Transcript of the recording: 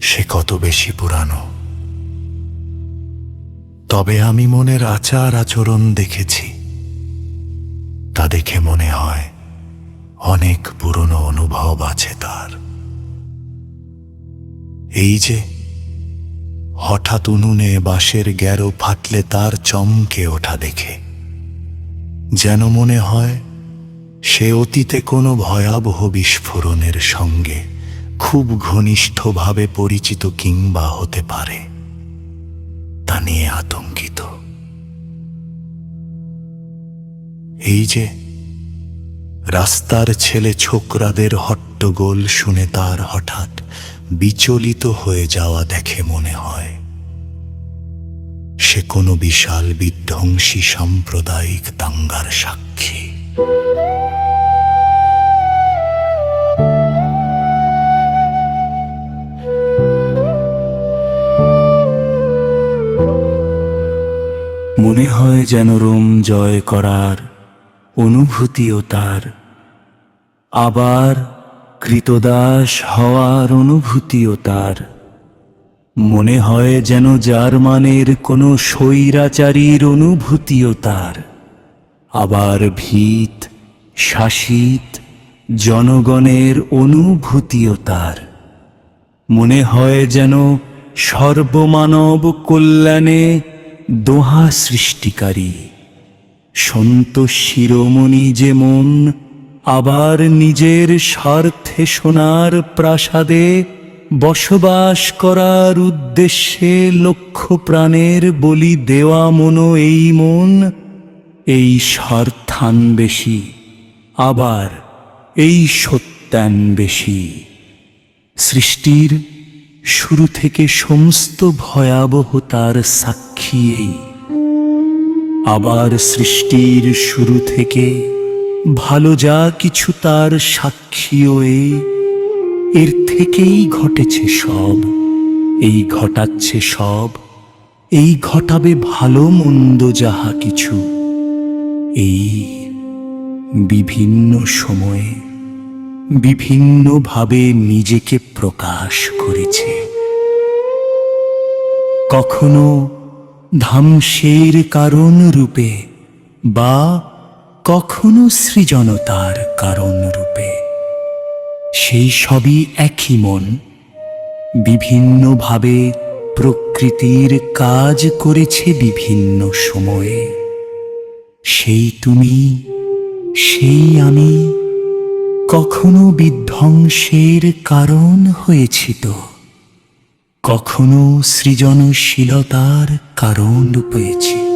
সে কত বেশি পুরানো। তবে আমি মনের আচার আচরণ দেখেছি। তা দেখে মনে হয় অনেক পুরনো অনুভব আছে তার। এই যে, হঠাৎ উনুনে বাঁশের গ্যারো ফাটলে তার চমকে ওঠা দেখে। যেন মনে হয় সে অতীতে কোনো ভয়াবহ বিস্ফোরণের সঙ্গে খুব ঘনিষ্ঠভাবে পরিচিত কিংবা হতে পারে, তা নিয়ে আতঙ্কিত। এই যে রাস্তার ছেলে ছোকরাদের হট্টগোল শুনে তার হঠাৎ বিচলিত হয়ে যাওয়া দেখে মনে হয়, সে কোনো বিশাল বিধ্বংসী সাম্প্রদায়িক দাঙ্গার সাক্ষী। মনে হয় যেন রোম জয় করার অনুভূতিও তার। আবার কৃতদাস হওয়ার অনুভূতিও তার। মনে হয় যেন জার্মানের কোনো স্বৈরাচারীর অনুভূতিও তার। আবার ভীত, শাসিত জনগণের অনুভূতিও তার। মনে হয় যেন সর্বমানব কল্যাণে দোহা সৃষ্টিকারী। সন্তোষ শিরোমণি যে মন আবার নিজের স্বার্থে সোনার প্রাসাদে বসবাস করার উদ্দেশ্যে লক্ষ প্রাণের বলি দেওয়া মনো এই মন, এই স্বার্থান বেশি, আবার এই সত্যান বেশি। সৃষ্টির শুরু থেকে সমস্ত ভয়াবহতার সাক্ষী এই আবার সৃষ্টির শুরু থেকে ভালো যা কিছু তার সাক্ষীও এই। এর থেকেই ঘটেছে সব, এই ঘটাচ্ছে সব, এই ঘটাবে ভালো মন্দ যাহা কিছু, এই বিভিন্ন সময়ে বিভিন্নভাবে নিজেকে প্রকাশ করেছে। কখনো ধ্বংসের কারণ রূপে বা কখনো সৃজনতার কারণ রূপে। সেই সবই একই মন, বিভিন্নভাবে প্রকৃতির কাজ করেছে বিভিন্ন সময়ে। সেই তুমি, সেই আমি কখনো বিধ্বংসের কারণ হয়েছি তো। কখনো সৃজনশীলতার কারণ পেয়েছি